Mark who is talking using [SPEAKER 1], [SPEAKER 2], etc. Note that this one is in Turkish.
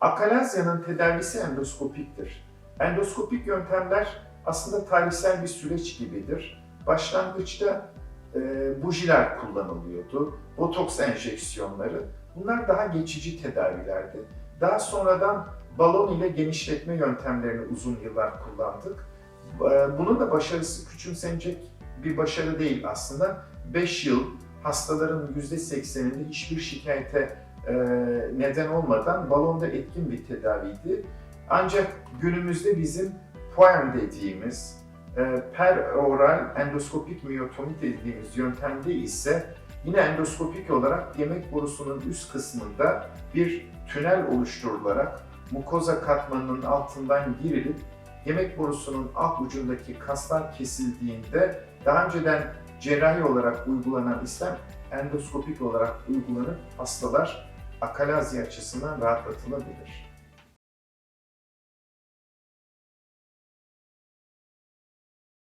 [SPEAKER 1] Akalazya'nın tedavisi endoskopiktir. Endoskopik yöntemler aslında tarihsel bir süreç gibidir. Başlangıçta e, bujiler kullanılıyordu, botoks enjeksiyonları. Bunlar daha geçici tedavilerdi. Daha sonradan balon ile genişletme yöntemlerini uzun yıllar kullandık. E, bunun da başarısı küçümsenecek bir başarı değil aslında. 5 yıl hastaların %80'inde hiçbir şikayete neden olmadan balonda etkin bir tedaviydi. Ancak günümüzde bizim POEM dediğimiz e, peroral endoskopik miyotomi dediğimiz yöntemde ise yine endoskopik olarak yemek borusunun üst kısmında bir tünel oluşturularak mukoza katmanının altından girilip yemek borusunun alt ucundaki kaslar kesildiğinde daha önceden cerrahi olarak uygulanan işlem endoskopik olarak uygulanıp hastalar akalazya açısından rahatlatılabilir.